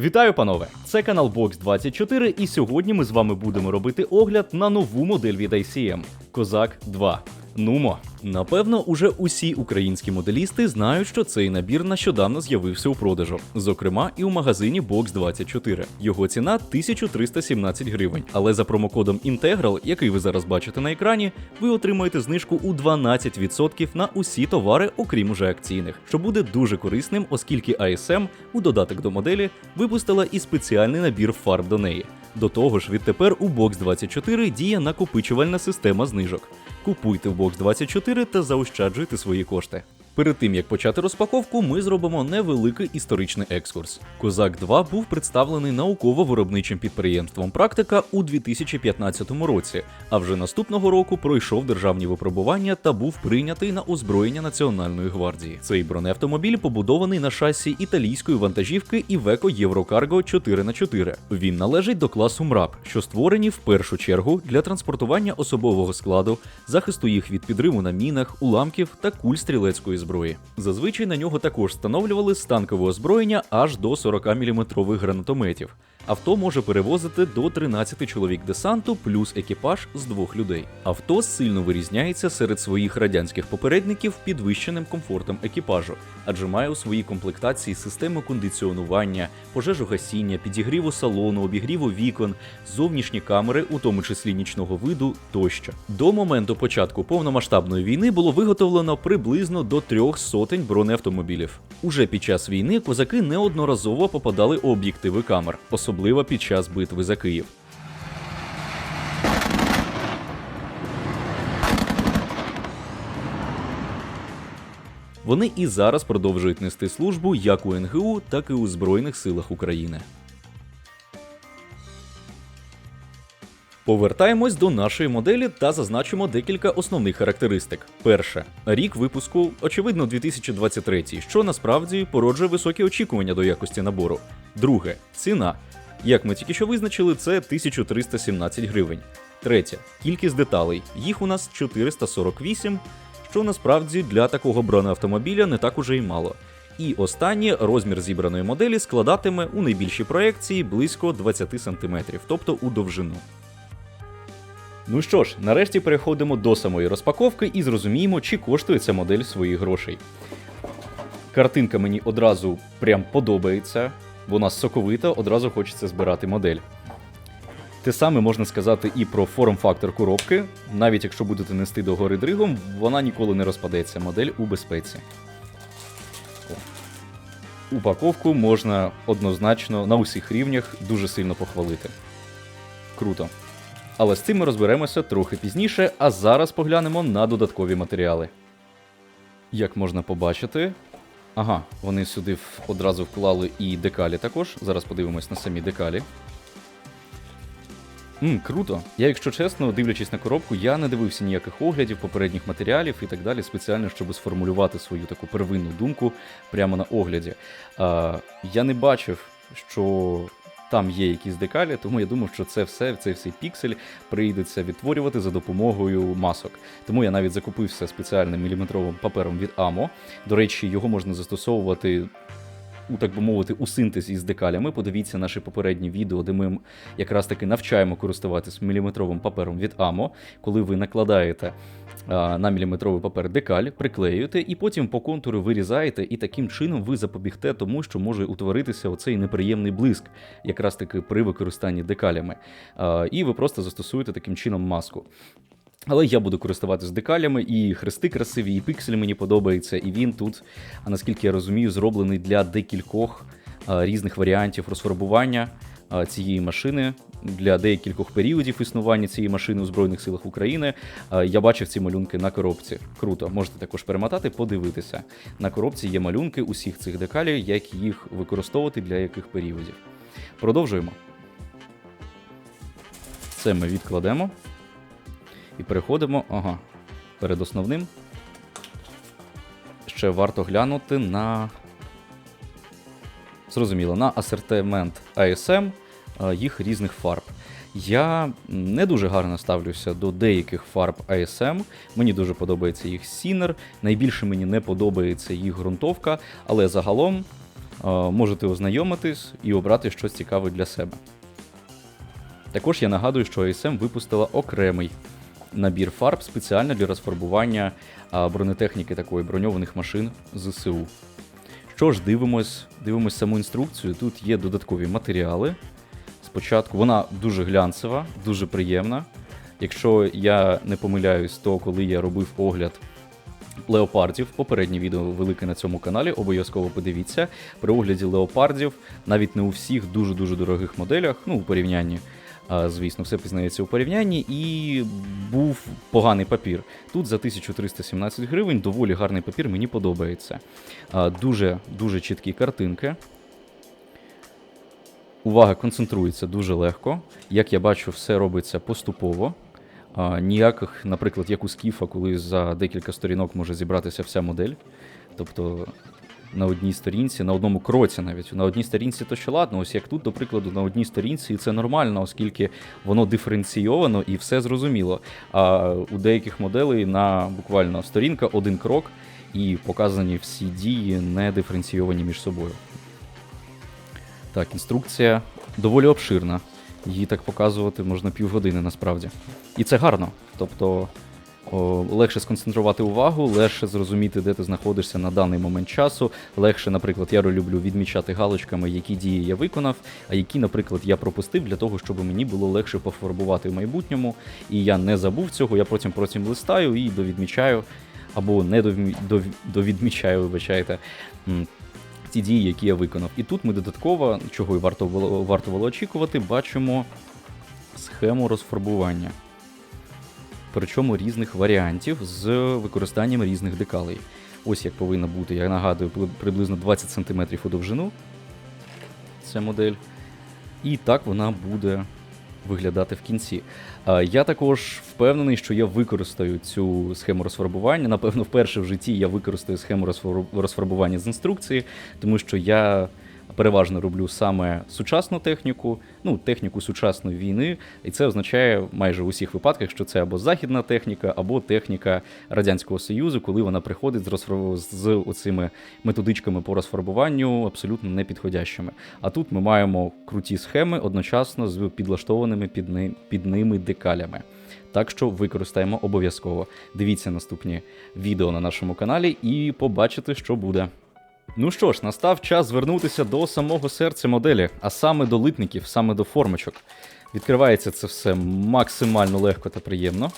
Вітаю, панове! Це канал Box24, і сьогодні ми з вами будемо робити огляд на нову модель від ICM Козак 2. Нумо. Напевно, уже усі українські моделісти знають, що цей набір нещодавно з'явився у продажу, зокрема і у магазині Box24. Його ціна 1317 гривень. Але за промокодом Integral, який ви зараз бачите на екрані, ви отримаєте знижку у 12% на усі товари, окрім уже акційних, що буде дуже корисним, оскільки ASM у додаток до моделі випустила і спеціальний набір фарб до неї. До того ж, відтепер у Box24 діє накопичувальна система знижок. Купуйте в Box24 та заощаджуйте свої кошти. Перед тим як почати розпаковку, ми зробимо невеликий історичний екскурс. Козак 2 був представлений науково-виробничим підприємством Практика у 2015 році, а вже наступного року пройшов державні випробування та був прийнятий на озброєння Національної гвардії. Цей бронеавтомобіль побудований на шасі італійської вантажівки Iveco Eurocargo 4х4. Він належить до класу МРАП, що створені в першу чергу для транспортування особового складу, захисту їх від підриву на мінах, уламків та куль стрілецької зброї. Зазвичай на нього також встановлювали станкове озброєння аж до 40-мм гранатометів. Авто може перевозити до 13 чоловік десанту плюс екіпаж з двох людей. Авто сильно вирізняється серед своїх радянських попередників підвищеним комфортом екіпажу, адже має у своїй комплектації систему кондиціонування, пожежогасіння, підігріву салону, обігріву вікон, зовнішні камери, у тому числі нічного виду тощо. До моменту початку повномасштабної війни було виготовлено приблизно до трьох сотень бронеавтомобілів. Уже під час війни козаки неодноразово попадали у об'єктиви камер, особливо під час битви за Київ. Вони і зараз продовжують нести службу як у НГУ, так і у Збройних силах України. Повертаємось до нашої моделі та зазначимо декілька основних характеристик. Перше, рік випуску, очевидно, 2023, що насправді породжує високі очікування до якості набору. Друге, ціна. Як ми тільки що визначили, це 1317 гривень. Третє, кількість деталей. Їх у нас 448, що насправді для такого бронеавтомобіля не так уже й мало. І останнє розмір зібраної моделі складатиме у найбільшій проекції близько 20 см, тобто у довжину. Ну що ж, нарешті переходимо до самої розпаковки і зрозуміємо, чи коштує ця модель своїх грошей. Картинка мені одразу прям подобається, вона соковита, одразу хочеться збирати модель. Те саме можна сказати і про форм-фактор коробки. Навіть якщо будете нести до гори дригом, вона ніколи не розпадеться. Модель у безпеці. Упаковку можна однозначно на усіх рівнях дуже сильно похвалити. Круто. Але з цим ми розберемося трохи пізніше, а зараз поглянемо на додаткові матеріали. Як можна побачити. Ага, вони сюди одразу вклали і декалі також. Зараз подивимось на самі декалі. Мм, круто. Я, якщо чесно, дивлячись на коробку, я не дивився ніяких оглядів, попередніх матеріалів і так далі, спеціально, щоб сформулювати свою таку первинну думку прямо на огляді. А, я не бачив, що там є якісь декалі, тому я думав, що це все, цей всей піксель прийдеться відтворювати за допомогою масок. Тому я навіть закупився спеціальним міліметровим папером від Амо. До речі, його можна застосовувати. У так би мовити, у синтезі з декалями. Подивіться наші попередні відео, де ми якраз таки навчаємо користуватись міліметровим папером від AMO, коли ви накладаєте на міліметровий папер декаль, приклеюєте і потім по контуру вирізаєте, і таким чином ви запобігте тому, що може утворитися оцей неприємний блиск, якраз таки при використанні декалями. І ви просто застосуєте таким чином маску. Але я буду користуватися декалями, і хрести красиві, і піксель мені подобається, і він тут, а наскільки я розумію, зроблений для декількох а, різних варіантів розфарбування а, цієї машини для декількох періодів існування цієї машини у Збройних силах України. Я бачив ці малюнки на коробці. Круто, можете також перемотати, подивитися. На коробці є малюнки усіх цих декалів, як їх використовувати для яких періодів. Продовжуємо. Це ми відкладемо. І переходимо. Ага. Перед основним. Ще варто глянути на. Зрозуміло, на асортимент ASM е, їх різних фарб. Я не дуже гарно ставлюся до деяких фарб ASM. Мені дуже подобається їх сінер. Найбільше мені не подобається їх ґрунтовка, але загалом можете ознайомитись і обрати щось цікаве для себе. Також я нагадую, що ASM випустила окремий набір фарб спеціально для розфарбування бронетехніки такої броньованих машин ЗСУ. Що ж, дивимось, дивимось саму інструкцію. Тут є додаткові матеріали. Спочатку вона дуже глянцева, дуже приємна. Якщо я не помиляюсь, то коли я робив огляд леопардів, попереднє відео велике на цьому каналі, обов'язково подивіться. При огляді леопардів, навіть не у всіх дуже-дуже дорогих моделях, ну, у порівнянні, звісно, все пізнається у порівнянні, і був поганий папір. Тут за 1317 гривень доволі гарний папір, мені подобається. Дуже дуже чіткі картинки. Увага концентрується дуже легко. Як я бачу, все робиться поступово. Ніяких, наприклад, як у скіфа, коли за декілька сторінок може зібратися вся модель. Тобто на одній сторінці, на одному кроці навіть. На одній сторінці то ще ладно, ось як тут, до прикладу, на одній сторінці, і це нормально, оскільки воно диференційовано і все зрозуміло. А у деяких моделей на буквально сторінка, один крок, і показані всі дії не диференційовані між собою. Так, інструкція доволі обширна. Її так показувати можна півгодини насправді. І це гарно. Тобто легше сконцентрувати увагу, легше зрозуміти, де ти знаходишся на даний момент часу. Легше, наприклад, я люблю відмічати галочками, які дії я виконав, а які, наприклад, я пропустив для того, щоб мені було легше пофарбувати в майбутньому. І я не забув цього, я потім потім листаю і довідмічаю, або не довідмічаю, вибачайте. Ті дії, які я виконав. І тут ми додатково, чого і варто було, варто було очікувати, бачимо схему розфарбування. Причому різних варіантів з використанням різних декалей. Ось як повинна бути, я нагадую, приблизно 20 см у довжину. Ця модель. І так вона буде виглядати в кінці. Я також впевнений, що я використаю цю схему розфарбування. Напевно, вперше в житті я використаю схему розфарбування з інструкції, тому що я переважно роблю саме сучасну техніку, ну, техніку сучасної війни, і це означає майже в усіх випадках, що це або західна техніка, або техніка Радянського Союзу, коли вона приходить з, розфар... з оцими методичками по розфарбуванню абсолютно непідходящими. А тут ми маємо круті схеми одночасно з підлаштованими під, ни... під ними декалями. Так що використаємо обов'язково. Дивіться наступні відео на нашому каналі і побачите, що буде. Ну що ж, настав час звернутися до самого серця моделі, а саме до литників, саме до формочок. Відкривається це все максимально легко та приємно.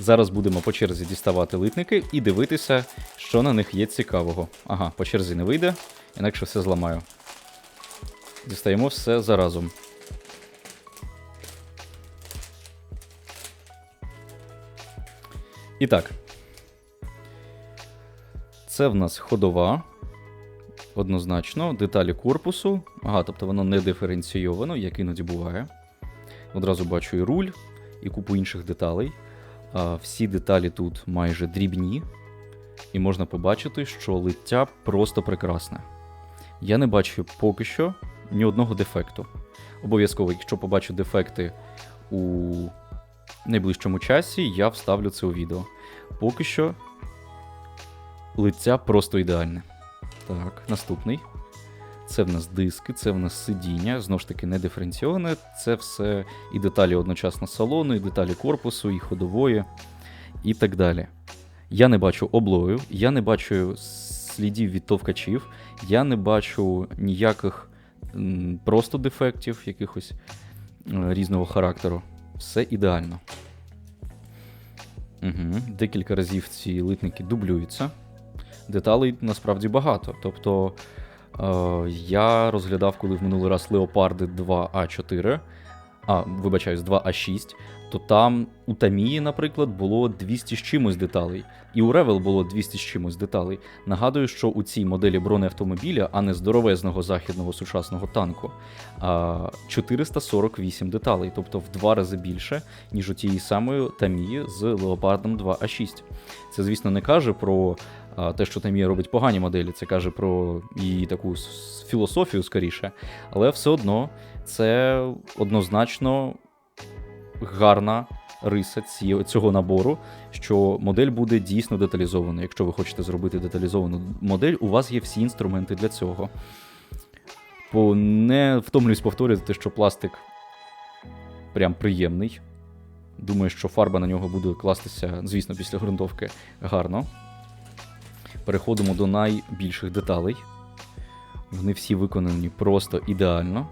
Зараз будемо по черзі діставати литники і дивитися, що на них є цікавого. Ага, по черзі не вийде, інакше все зламаю. Дістаємо все заразом. І так. Це в нас ходова. Однозначно, деталі корпусу. Ага, тобто воно не диференційовано, як іноді буває. Одразу бачу і руль, і купу інших деталей. А, всі деталі тут майже дрібні, і можна побачити, що лиття просто прекрасне. Я не бачу поки що ні одного дефекту. Обов'язково, якщо побачу дефекти у найближчому часі, я вставлю це у відео. Поки що лиця просто ідеальне. Так, наступний. Це в нас диски, це в нас сидіння, знову ж таки, не диференційоване. Це все і деталі одночасно салону, і деталі корпусу, і ходової, і так далі. Я не бачу облою, я не бачу слідів від товкачів, я не бачу ніяких просто дефектів, якихось е, різного характеру. Все ідеально. Угу. Декілька разів ці литники дублюються. Деталей насправді багато. Тобто е, я розглядав, коли в минулий раз Леопарди 2А4, а, вибачаюсь, 2А6, то там у Тамії, наприклад, було 200 з чимось деталей, і у Ревел було 200 з чимось деталей. Нагадую, що у цій моделі бронеавтомобіля, а не здоровезного західного сучасного танку, а, 448 деталей, тобто в два рази більше, ніж у тієї самої Тамії з Леопардом 2А6. Це, звісно, не каже про те, що Тамія робить погані моделі, це каже про її таку філософію скоріше, але все одно це однозначно гарна риса цього набору, що модель буде дійсно деталізована. Якщо ви хочете зробити деталізовану модель, у вас є всі інструменти для цього. Бо не втомлююсь повторювати, що пластик прям приємний. Думаю, що фарба на нього буде кластися, звісно, після ґрунтовки гарно. Переходимо до найбільших деталей. Вони всі виконані просто ідеально.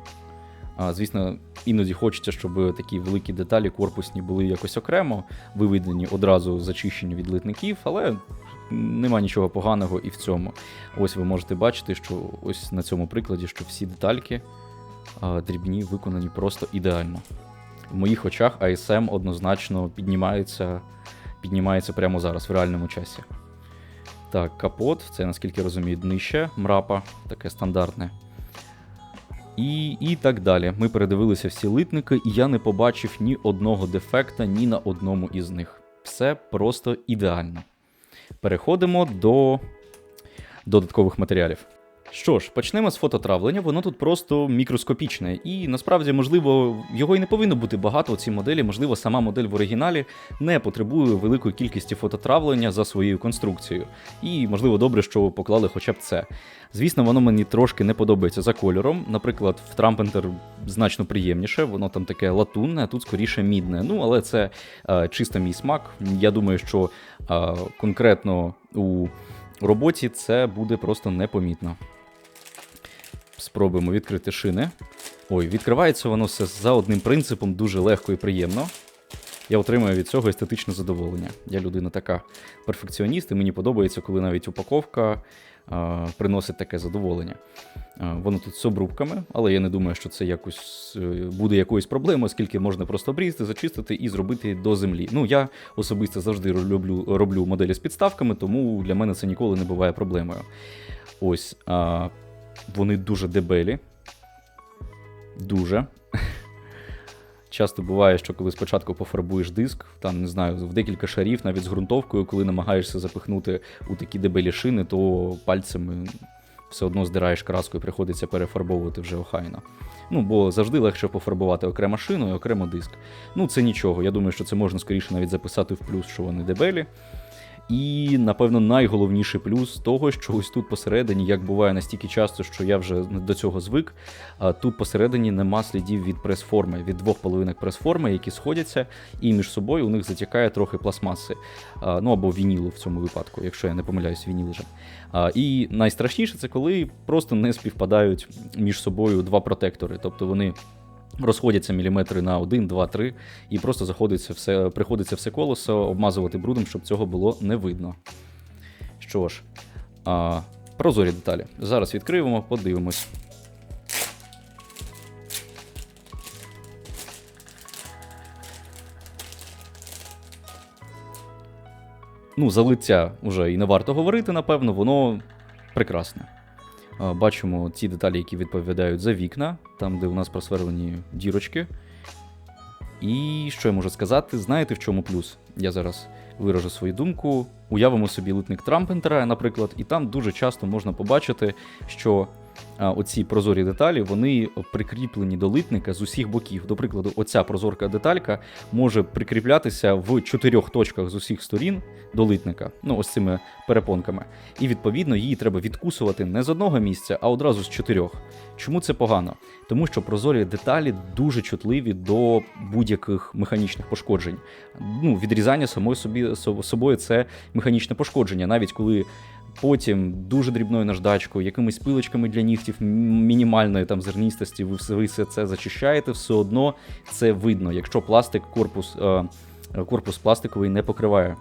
А, звісно, іноді хочеться, щоб такі великі деталі корпусні були якось окремо, виведені одразу зачищені від литників, але нема нічого поганого і в цьому. Ось ви можете бачити, що ось на цьому прикладі, що всі детальки а, дрібні виконані просто ідеально. В моїх очах ASM однозначно піднімається, піднімається прямо зараз, в реальному часі. Так, капот, це наскільки розумію, днище, мрапа, таке стандартне. І, і так далі. Ми передивилися всі литники, і я не побачив ні одного дефекта ні на одному із них. Все просто ідеально. Переходимо до додаткових матеріалів. Що ж, почнемо з фототравлення, воно тут просто мікроскопічне, і насправді, можливо, його і не повинно бути багато у цій моделі. Можливо, сама модель в оригіналі не потребує великої кількості фототравлення за своєю конструкцією. І, можливо, добре, що поклали хоча б це. Звісно, воно мені трошки не подобається за кольором. Наприклад, в Трампентер значно приємніше, воно там таке латунне, а тут скоріше мідне. Ну, але це е, чисто мій смак. Я думаю, що е, конкретно у роботі це буде просто непомітно. Спробуємо відкрити шини. Ой, відкривається воно все за одним принципом, дуже легко і приємно. Я отримую від цього естетичне задоволення. Я людина така перфекціоніст, і мені подобається, коли навіть упаковка а, приносить таке задоволення. А, воно тут з обрубками, але я не думаю, що це якось е, буде якоюсь проблемою, оскільки можна просто обрізати, зачистити і зробити до землі. Ну, я особисто завжди роблю, роблю моделі з підставками, тому для мене це ніколи не буває проблемою. Ось. А, вони дуже дебелі. Дуже. Часто буває, що коли спочатку пофарбуєш диск, там, не знаю, в декілька шарів, навіть з ґрунтовкою, коли намагаєшся запихнути у такі дебелі шини, то пальцями все одно здираєш краску і приходиться перефарбовувати вже охайно. Ну, бо завжди легше пофарбувати окремо шину і окремо диск. Ну, це нічого. Я думаю, що це можна скоріше навіть записати в плюс, що вони дебелі. І, напевно, найголовніший плюс того, що ось тут посередині, як буває настільки часто, що я вже до цього звик, тут посередині нема слідів від прес-форми, від двох половинок прес-форми, які сходяться, і між собою у них затікає трохи пластмаси, ну або вінілу в цьому випадку, якщо я не помиляюсь, вініл же. І найстрашніше це коли просто не співпадають між собою два протектори, тобто вони. Розходяться міліметри на 1, 2, 3, і просто заходиться все, приходиться все колесо обмазувати брудом, щоб цього було не видно. Що ж, а, прозорі деталі. Зараз відкриємо, подивимось. Ну, за вже і не варто говорити, напевно, воно прекрасне. Бачимо ці деталі, які відповідають за вікна, там, де у нас просверлені дірочки. І що я можу сказати? Знаєте, в чому плюс? Я зараз виражу свою думку. Уявимо собі литник Трампентера, наприклад, і там дуже часто можна побачити, що оці прозорі деталі вони прикріплені до литника з усіх боків. До прикладу, оця прозорка деталька може прикріплятися в чотирьох точках з усіх сторін до литника, ну ось цими перепонками. І відповідно її треба відкусувати не з одного місця, а одразу з чотирьох. Чому це погано? Тому що прозорі деталі дуже чутливі до будь-яких механічних пошкоджень. Ну, відрізання самої собі собою це механічне пошкодження, навіть коли. Потім дуже дрібною наждачкою, якимись пилочками для нігтів, мінімальної там зерністості, ви все, ви все це зачищаєте, все одно це видно, якщо пластик, корпус, е, корпус пластиковий не покриває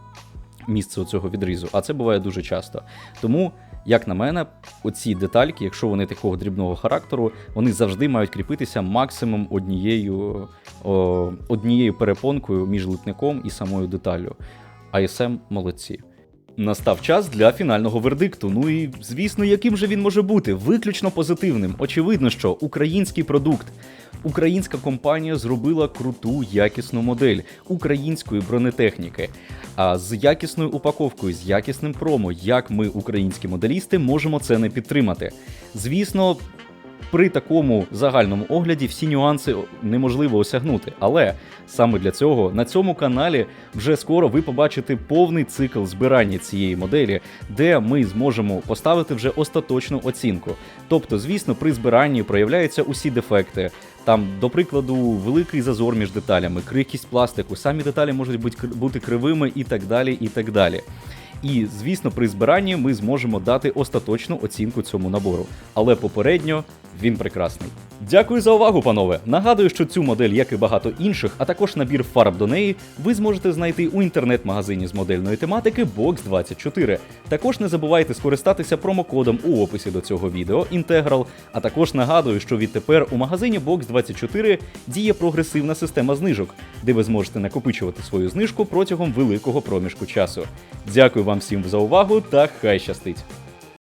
місце цього відрізу, а це буває дуже часто. Тому, як на мене, оці детальки, якщо вони такого дрібного характеру, вони завжди мають кріпитися максимум однією, о, однією перепонкою між литником і самою деталлю. ASM молодці. Настав час для фінального вердикту. Ну і звісно, яким же він може бути? Виключно позитивним. Очевидно, що український продукт. Українська компанія зробила круту якісну модель української бронетехніки, а з якісною упаковкою, з якісним промо, як ми, українські моделісти, можемо це не підтримати. Звісно, При такому загальному огляді всі нюанси неможливо осягнути. Але саме для цього на цьому каналі вже скоро ви побачите повний цикл збирання цієї моделі, де ми зможемо поставити вже остаточну оцінку. Тобто, звісно, при збиранні проявляються усі дефекти. Там, до прикладу, великий зазор між деталями, крихкість пластику, самі деталі можуть бути кр- кривими і так далі. і так далі. І, звісно, при збиранні ми зможемо дати остаточну оцінку цьому набору. Але попередньо він прекрасний. Дякую за увагу, панове. Нагадую, що цю модель, як і багато інших, а також набір фарб до неї, ви зможете знайти у інтернет-магазині з модельної тематики Box24. Також не забувайте скористатися промокодом у описі до цього відео Integral. А також нагадую, що відтепер у магазині Box24 діє прогресивна система знижок, де ви зможете накопичувати свою знижку протягом великого проміжку часу. Дякую вам всім за увагу та хай щастить!